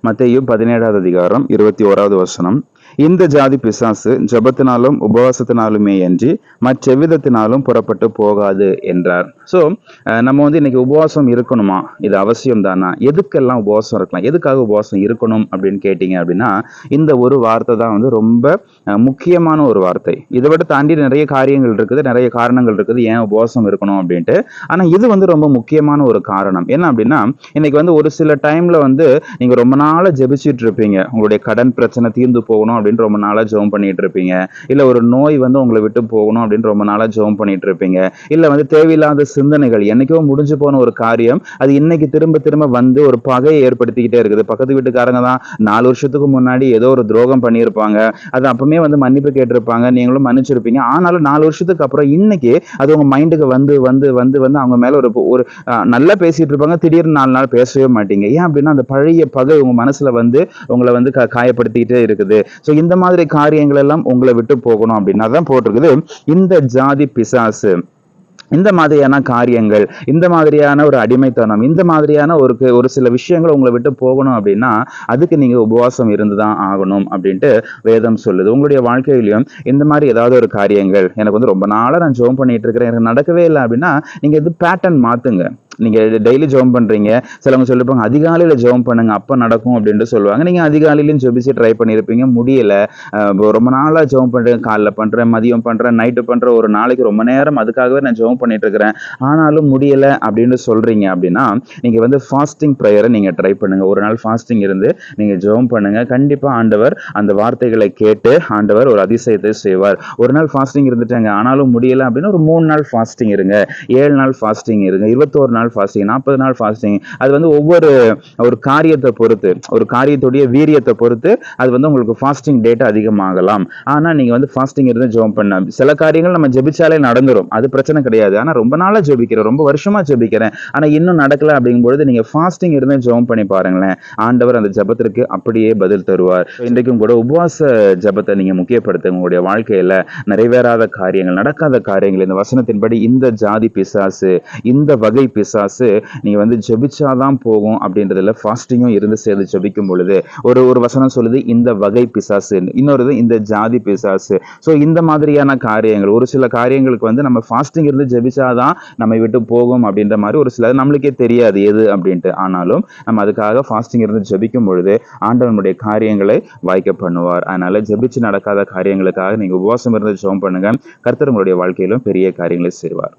மத்தையும் பதினேழாவது அதிகாரம் இருபத்தி ஓராவது வசனம். இந்த ஜாதி பிசாசு ஜெபத்தினாலும் உபவாசத்தினாலுமே அன்றி மற்றெவ்விதத்தினாலும் புறப்பட்டு போகாது என்றார். ஸோ நம்ம வந்து இன்னைக்கு உபவாசம் இருக்கணுமா? இது அவசியம் தானா எதுக்கெல்லாம் உபவாசம் இருக்கலாம்? எதுக்காக உபவாசம் இருக்கணும் அப்படின்னு கேட்டீங்க அப்படின்னா இந்த ஒரு வார்த்தை தான் வந்து ரொம்ப முக்கியமான ஒரு வார்த்தை. இதை விட தாண்டி நிறைய காரியங்கள் இருக்குது நிறைய காரணங்கள் இருக்குது ஏன் உபவாசம் இருக்கணும் அப்படின்ட்டு. ஆனால் இது வந்து ரொம்ப முக்கியமான ஒரு காரணம். என்ன அப்படின்னா இன்னைக்கு வந்து ஒரு சில டைம்ல வந்து நீங்க ரொம்ப நாளா ஜெபிச்சுட்டு இருப்பீங்க. உங்களுடைய கடன் பிரச்சனை தீர்ந்து போகணும் அப்படின்னு ரொம்ப நாளா ஜெபம் பண்ணிட்டு இருப்பீங்க. இல்லை ஒரு நோய் வந்து உங்களை விட்டு போகணும் அப்படின்னு ரொம்ப நாளா ஜெபம் பண்ணிட்டு இருப்பீங்க. இல்ல வந்து தேவையில்லாத சிந்தனைகள் என்னைக்கோ முடிஞ்சு போன ஒரு காரியம் அது இன்னைக்கு திரும்ப திரும்ப வந்து ஒரு பகையை ஏற்படுத்திக்கிட்டே இருக்குது. பக்கத்து வீட்டுக்காரங்க தான் நாலு வருஷத்துக்கு முன்னாடி ஏதோ ஒரு துரோகம் பண்ணியிருப்பாங்க. அது அப்பவுமே வந்து மன்னிப்பு கேட்டிருப்பாங்க. நீங்களும் மன்னிச்சிருப்பீங்க. ஆனாலும் நாலு வருஷத்துக்கு அப்புறம் இன்னைக்கு அது உங்க மைண்டுக்கு வந்து வந்து வந்து வந்து அவங்க மேல ஒரு ஒரு நல்லா பேசிட்டு இருப்பாங்க. திடீர்னு நாலு நாள் பேசவே மாட்டீங்க. ஏன் அப்படின்னா அந்த பழைய பகை உங்க மனசுல வந்து உங்களை வந்து காயப்படுத்திக்கிட்டே இருக்குது. ஸோ இந்த மாதிரி காரியங்கள் எல்லாம் உங்களை விட்டு போகணும் அப்படின்னா தான் போட்டிருக்குது. இந்த ஜாதி பிசாசு. இந்த மாதிரியான காரியங்கள் இந்த மாதிரியான ஒரு அடிமைத்தனம் இந்த மாதிரியான ஒரு ஒரு சில விஷயங்கள் உங்களை விட்டு போகணும் அப்படின்னா அதுக்கு நீங்கள் உபவாசம் இருந்து தான் ஆகணும் அப்படின்ட்டு வேதம் சொல்லுது. உங்களுடைய வாழ்க்கையிலையும் இந்த மாதிரி ஏதாவது ஒரு காரியங்கள் எனக்கு வந்து ரொம்ப நாளாக நான் ஜோம் பண்ணிட்டு இருக்கிறேன் எனக்கு நடக்கவே இல்லை அப்படின்னா நீங்கள் இது பேட்டர்ன் மாத்துங்க. நீங்கள் டெய்லி ஜெபம் பண்ணுறீங்க சிலவங்க சொல்லிருப்பாங்க அதிகாலையில் ஜெபம் பண்ணுங்க அப்போ நடக்கும் அப்படின்ட்டு சொல்லுவாங்க. நீங்கள் அதிகாலையிலையும் ஜெபிச்சு ட்ரை பண்ணியிருப்பீங்க முடியலை. ரொம்ப நாளாக ஜோம் பண்ணுறேன் காலைல பண்றேன் மதியம் பண்றேன் நைட்டு பண்ணுறேன் ஒரு நாளைக்கு ரொம்ப நேரம் அதுக்காகவே நான் பண்ணிட்டு இருக்கிறேன் ஆனாலும் முடியல அப்படின்னு சொல்றீங்க அப்படின்னா நீங்க வந்து ஃபாஸ்டிங் ப்ரேயரை நீங்க ட்ரை பண்ணுங்க. ஒரு நாள் ஃபாஸ்டிங் இருந்து நீங்க ஜெபம் பண்ணுங்க. கண்டிப்பா ஆண்டவர் அந்த வார்த்தைகளை கேட்டு ஆண்டவர் ஒரு அதிசயத்தை செய்வார். ஒரு நாள் ஃபாஸ்டிங் இருந்துட்டாங்க. ஆனாலும் முடியல அப்படின்னா ஒரு மூணு நாள் ஃபாஸ்டிங் இருங்க. ஏழு நாள் ஃபாஸ்டிங் இருங்க. இருபத்தோரு நாள் ஃபாஸ்டிங் நாற்பது நாள் ஃபாஸ்டிங் அது வந்து ஒவ்வொரு ஒரு காரியத்தை பொறுத்து ஒரு காரியத்துடைய வீரியத்தை பொறுத்து அது வந்து உங்களுக்கு ஃபாஸ்டிங் டேட் அதிகமாகலாம். ஆனா நீங்க வந்து ஃபாஸ்டிங் இருந்து ஜோம் பண்ண சில காரியங்கள் நம்ம ஜெபிச்சாலே நடந்துரும். அது பிரச்சனை கிடையாது. ஆனா ரொம்ப நாளா ஜெபிக்கிறேன். ரொம்ப வருஷமா ஜெபிக்கிறேன். ஆனா இன்னும் நடக்கல அப்படிங்கும்பொழுது நீங்க ஃபாஸ்டிங் இருந்து ஜெபம் பண்ணி பாருங்களேன். ஆண்டவர் அந்த ஜெபத்திற்கு அப்படியே பதில் தருவார். இன்றைக்கும் கூட உபவாச ஜெபத்தை நீங்க முக்கியப்படுத்துங்க உங்களுடைய வாழ்க்கையில நிறைவேறாத காரியங்கள் நடக்காத காரியங்கள் இந்த வசனத்தின்படி இந்த ஜாதி பிசாசு இந்த வகை பிசாசு நீங்க வந்து ஜெபிச்சாதான் போகும் அப்படின்றதுல ஃபாஸ்டிங்கும் இருந்து சேர்ந்து ஜெபிக்கும் பொழுது ஒரு ஒரு வசனம் சொல்லுது இந்த வகை பிசாசு. இன்னொரு இந்த ஜாதி பிசாசு. ஸோ இந்த மாதிரியான காரியங்கள் ஒரு சில காரியங்களுக்கு வந்து நம்ம ஃபாஸ்டிங் இருந்து ஜெபிச்சாதான் நம்மை விட்டு போகும் அப்படின்ற மாதிரி ஒரு சில நம்மளுக்கே தெரியாது எது அப்படின்ட்டு. ஆனாலும் நம்ம அதுக்காக ஃபாஸ்டிங் இருந்து ஜெபிக்கும் பொழுது ஆண்டவனுடைய காரியங்களை வாய்க்க பண்ணுவார். அதனால ஜெபிச்சு நடக்காத காரியங்களுக்காக நீங்க உபவாசம் இருந்து ஜெபம் பண்ணுங்க. கர்த்தர் உங்களுடைய வாழ்க்கையிலும் பெரிய காரியங்களை செய்வார்.